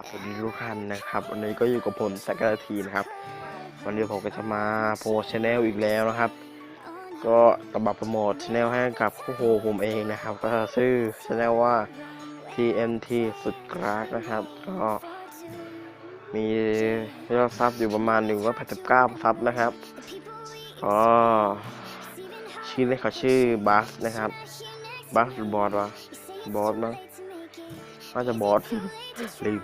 ครับสวัสดีทุกท่านนะครับ วันนี้ก็อยู่กับผมสักกะทีนะครับ วันนี้ผมก็จะมาโพสชแนลอีกแล้วนะครับ ก็กระบับโปรโมทชแนลให้กับคู่โฮผมเองนะครับ ก็ชื่อชแนลว่า TMT สุดกรากนะครับ ก็มียอดซับอยู่ประมาณ1 8 9ซับนะครับก็ชื่อเล่นเขาชื่อบัสนะครับบัสหรือบอสวะบอสมั้งน่าจะบอสลืม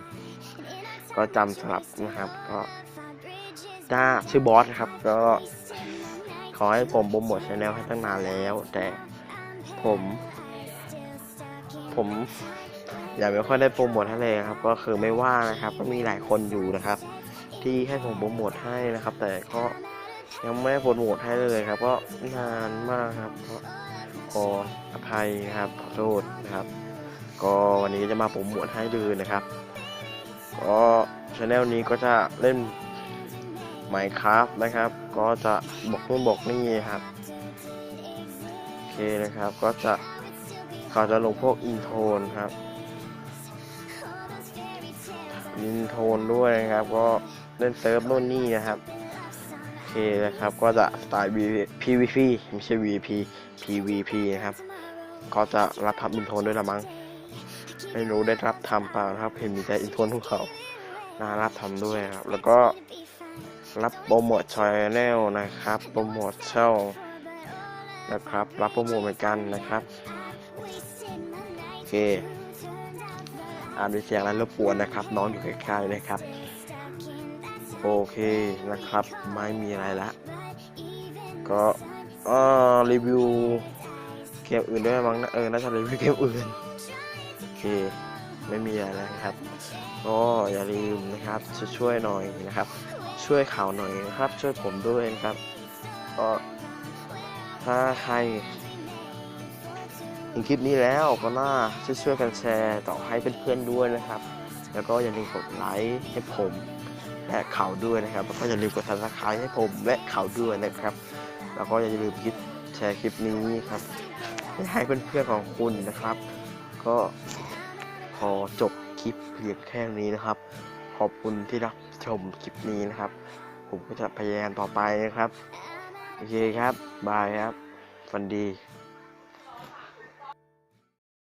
ก็จำสลับนะครับ ก็จ้าชื่อบอสนะครับ ก็ขอให้ผมโปรโมทชาแนลให้ตั้งนานแล้ว แต่ผม ผมอยาไม่ค่อยได้โปรโมทให้เลยครับ ก็คือไม่ว่างนะครับ ก็มีหลายคนอยู่นะครับ ที่ให้ผมโปรโมทให้นะครับ แต่ก็ยังไม่ได้โปรโมทให้เลยครับ ก็นานมากครับก็ขออภัยนะครับขอโทษนะครับ ก็วันนี้จะมาโปรโมทให้เลยนะครับ ก็ช anel นี้ก็จะเล่น Minecraft นะครับ ก็จะบอกนู่นบอกนี่ครับ โอเคนะครับ ก็จะเขาจะลงพวกอินโทนครับ อินโทนด้วยนะครับ ก็เล่นเซิร์ฟโน่นนี่นะครับ โอเคนะครับ ก็จะสไตล์ PVP ไม่ใช่ VP PVP นะครับ ก็จะรับทำอินโทนด้วยละมั้ง ไม่รู้ได้รับทำเปล่านะครับเห็นมีแต่อินโทนของเขาน่ารับทำด้วยครับ แล้วก็รับโปรโมทชอยแนลนะครับโปรโมทช่องนะครับ รับโปรโมทเหมือนกันนะครับโอเคอ่านด้วยเสียงแล้วรบกวนนะครับ น้องอยู่ใกล้ๆนะครับ โอเคนะครับ ไม่มีอะไรละก็รีวิวเกมอื่นด้วยมั้งนะเออน่าจะรีวิวเกมอื่น เค ไม่มีอะไรแล้วครับก็อย่าลืมนะครับช่วยหน่อยนะครับ ช่วยข่าวหน่อยนะครับ ช่วยผมด้วยนะครับก็ถ้าใครเห็นคลิปนี้แล้วก็น่าช่วยๆกันแชร์ต่อให้เพื่อนๆด้วยนะครับ แล้วก็อย่าลืมกดไลค์ให้ผมและเขาด้วยนะครับ แล้วก็อย่าลืมกดซับสไครต์ให้ผมและเขาด้วยนะครับ แล้วก็อย่าลืมคิดแชร์คลิปนี้ครับให้เพื่อนๆของคุณนะครับ ก็ขอจบคลิปเพียงแค่นี้นะครับ ขอบคุณที่รับชมคลิปนี้นะครับ ผมก็จะพยายามต่อไปนะครับ โอเคครับ บายครับฟันดี